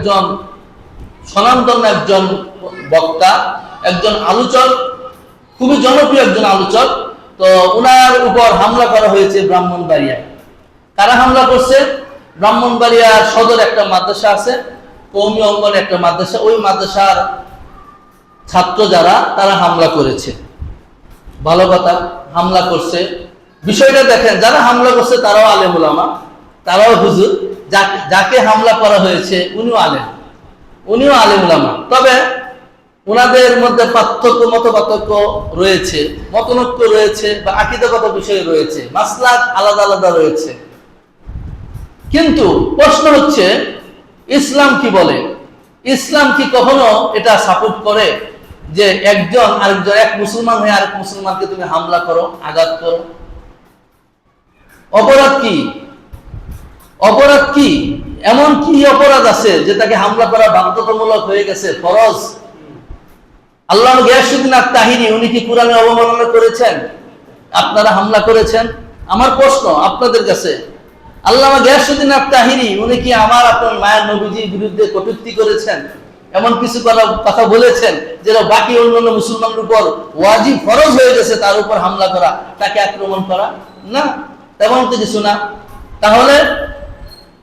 একজন স্বনামধন্য একজন বক্তা, একজন আলোচক, খুবই জনপ্রিয় একজন আলোচক। তো উনার উপর হামলা করা হয়েছে ব্রাহ্মণবাড়িয়ায় কারা হামলা করছে? ব্রাহ্মণবাড়িয়ার সদর একটা মাদ্রাসা আছে, কৌমি অঙ্গনে একটা মাদ্রাসা। ওই মাদ্রাসার ছাত্র যারা, তারা হামলা করেছে। ভালো কথা, হামলা করছে। বিষয়টা দেখেন, যারা হামলা করছে তারাও আলেম ওলামা তারাও হুজুর। যাকে- হামলা করা হয়েছে, উনিও আলেম। উনিও আলেম ওলামা তবে ওনাদের মধ্যে পার্থক্য মত পার্থক্য রয়েছে, মতনৈক্য রয়েছে বা আকিদাগত বিষয় রয়েছে। মাসলাক আলাদা আলাদা রয়েছে। কিন্তু প্রশ্ন হচ্ছে, ইসলাম কি বলে? ইসলাম কি কখনো এটা সাপোর্ট করে যে একজন আরেকজন, এক মুসলমান হয়ে আরেক মুসলমানকে তুমি হামলা করো, আঘাত করো? অপরাধ কি? অপরাধ কি? এমন কি অপরাধ আছে যে তাকে হামলা করা বাধ্যতামূলক হয়ে গেছে? ফরজ? আল্লাহ গিয়াসুদ্দিন আত তাহিনী উনি কি কোরআনে অবমাননা করেছেন? আপনারা হামলা করেছেন? আমার প্রশ্ন আপনাদের কাছে। আল্লাহ গিয়াসুদ্দিন আত তাহিনী উনি কি আমার আপনার মায়ের নবীজির বিরুদ্ধে কটূক্তি করেছেন? এমন কিছু কথা বলেছেন যেটা বাকি অন্যান্য মুসলমানের উপর ওয়াজিব ফরজ হয়ে গেছে, তার উপর হামলা করা, তাকে আক্রমণ করা? না, তেমন তো কিছু না। তাহলে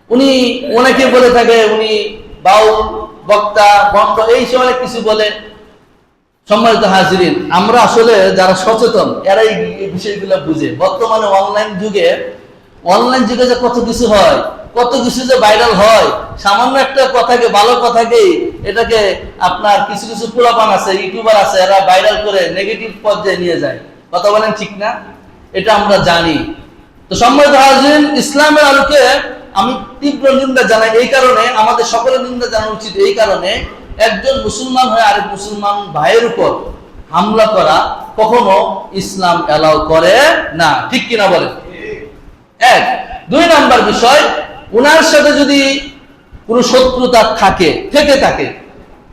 উনি অনেকে বলে থাকে, উনি বাউল, বক্তা বন্ধ এই সব অনেক কিছু বলে। সম্মানিত হাজিরিন, আমরা আসলে যারা সচেতন, এরাই এই বিষয়গুলো বুঝে। বর্তমানে অনলাইন যুগে অনলাইন যুগে যে কত কিছু হয়, কত কিছু যে ভাইরাল হয়, সামান্য একটা কথাকে, ভালো কথাকে, এটাকে আপনার কিছু কিছু পোলাপান আছে ইউটিউবার আছে, এরা ভাইরাল করে নেগেটিভ পর্যায়ে নিয়ে যায়। কথা বলেন ঠিক না? এটা আমরা জানি। তো সম্মানিত হাজিরিন, ইসলামের আলোকে আমি তীব্র নিন্দা জানাই এই কারণে, আমাদের সকলের নিন্দা জানা উচিত এই কারণে, একজন মুসলমান হয়ে আরেক মুসলমান ভাইয়ের উপর হামলা করা কখনো ইসলাম এলাও করে না। ঠিক কিনা বলেন? এক। দুই নাম্বার বিষয়, উনার সাথে যদি কোনো শত্রুতা থাকে, থেকে থাকে,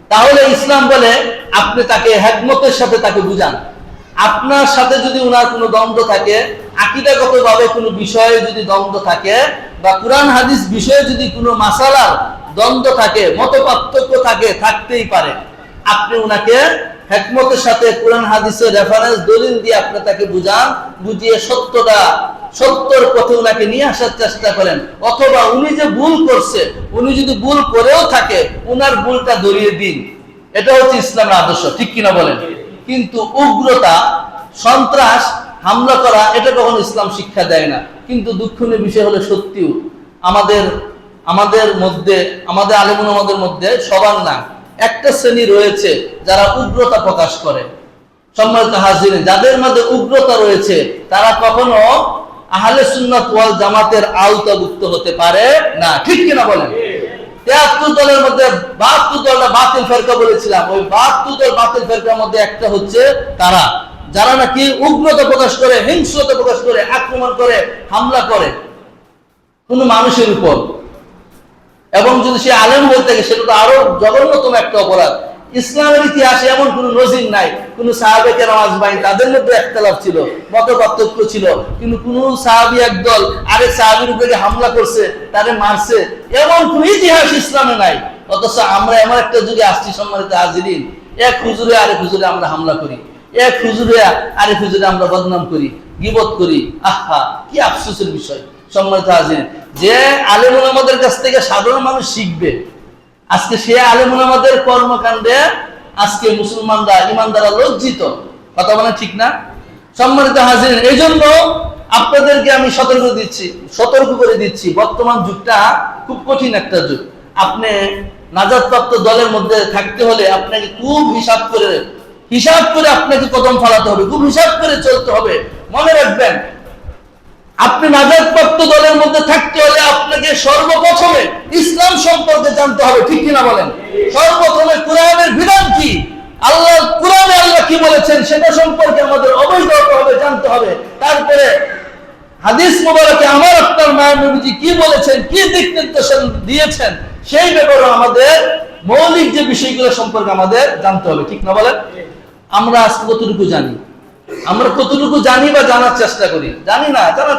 তাহলে ইসলাম বলে, আপনি তাকে হ্যাকমতের সাথে তাকে বুঝান। আপনার সাথে যদি উনার কোনো দ্বন্দ্ব থাকে আকিদাগত ভাবে কোনো বিষয়ে যদি দ্বন্দ্ব থাকে বা কোরআন হাদিস বিষয়ে যদি কোনো মাসালার দ্বন্দ্ব থাকে মত পার্থক্য থাকে, থাকতেই পারে। আপনি উনাকে হেকমতের সাথে কোরআন হাদিসের রেফারেন্স দলিল দিয়ে আপনি তাকে বুঝান, বুঝিয়ে সত্যটা, সত্যর পথে উনাকে নিয়ে আসার চেষ্টা করেন। অথবা উনি যে ভুল করছে, উনি যদি ভুল করেও থাকে, উনার ভুলটা ধরিয়ে দিন। এটা হচ্ছে ইসলামের আদর্শ, ঠিক কিনা বলেন? কিন্তু উগ্রতা, সন্ত্রাস হামলা করা, এটা কখনো ইসলাম শিক্ষা দেয় না। কিন্তু দুঃখনীয় বিষয় হলো সত্যিও, আমাদের আমাদের মধ্যে, আমাদের আলেমুন আমাদের মধ্যে সবার না, একটা শ্রেণি রয়েছে যারা উগ্রতা প্রকাশ করে। সম্মানিত হাজির যাদের মধ্যে উগ্রতা রয়েছে, তারা কখনো আহলে সুন্নাত জামাতের আওতাভুক্ত হতে পারে না। ঠিক কিনা বলেন? তেহাত্তর দলের মধ্যে বাহাত্তর দলটা বাতিল ফেরকা বলেছিলাম। ওই বাহাত্তর দল বাতিল ফেরকার মধ্যে একটা হচ্ছে তারা। যারা নাকি উগ্রতা প্রকাশ করে, হিংস্রতা প্রকাশ করে, আক্রমণ করে, হামলা করে, কোন মানুষের উপর। এবং যদি সে আলেম হয়ে থাকে, সেটা তো আরও জঘন্যতম একটা অপরাধ। ইসলামের ইতিহাসে এমন কোন নজির নাই, কোন সাহাবেকে নামাজ বাইন তাদের মধ্যে একতলাফ ছিল মত পার্থক্য ছিল, কিন্তু কোন সাহাবি একদল আরেক সাহাবির উপরে হামলা করছে, তারে মারছে, এমন কোন ইতিহাস ইসলামে নাই। অথচ আমরা এমন একটা যুগে আসছি, সম্মানিত হাজিরিন, এক হুজুরে আরেক হুজুরে আমরা হামলা করি। এক হুজুরে আরেক হুজুরে আমরা বদনাম করি, গিবত করি। আহা, কি আফসোসের বিষয়। সম্মানিত হাজির যে আলেমুল আমাদের কাছ থেকে সাধারণ মানুষ শিখবে, আজকে সে আলেমুল আমাদের কর্মকাণ্ডে আজকে মুসলমানরা ইমানদারা লজ্জিত। কথা বলা ঠিক না? সম্মানিত হাজির এই জন্য আপনাদেরকে আমি সতর্ক দিচ্ছি, সতর্ক করে দিচ্ছি, বর্তমান যুগটা খুব কঠিন একটা যুগ। আপনি নাজাদপ্রাপ্ত দলের মধ্যে থাকতে হলে আপনাকে খুব হিসাব করে হিসাব করে আপনাকে কদম ফলাতে হবে, খুব হিসাব করে চলতে হবে। মনে রাখবেন, আপনি নাজাদপ্রাপ্ত দলের মধ্যে থাকতে হলে আপনাকে সর্বপ্রথমে ইসলাম সম্পর্কে জানতে হবে, ঠিক কিনা বলেন? সর্বপ্রথমে কোরআনের বিধান কি? আল্লাহ, কোরআনে আল্লাহ কি বলেছেন সেটা সম্পর্কে আমাদের অবহিত হবে জানতে হবে। তারপরে হাদিস মোবারকে আমার আপনার মায়ের নবীজি কি বলেছেন, কি দিক নির্দেশন দিয়েছেন, সেই ব্যাপারে আমাদের মৌলিক যে বিষয়গুলো সম্পর্কে আমাদের জানতে হবে, ঠিক না বলেন? আমরা কতটুকু জানি? আমরা কতটুকু জানি বা জানার চেষ্টা করি? জানি না জানার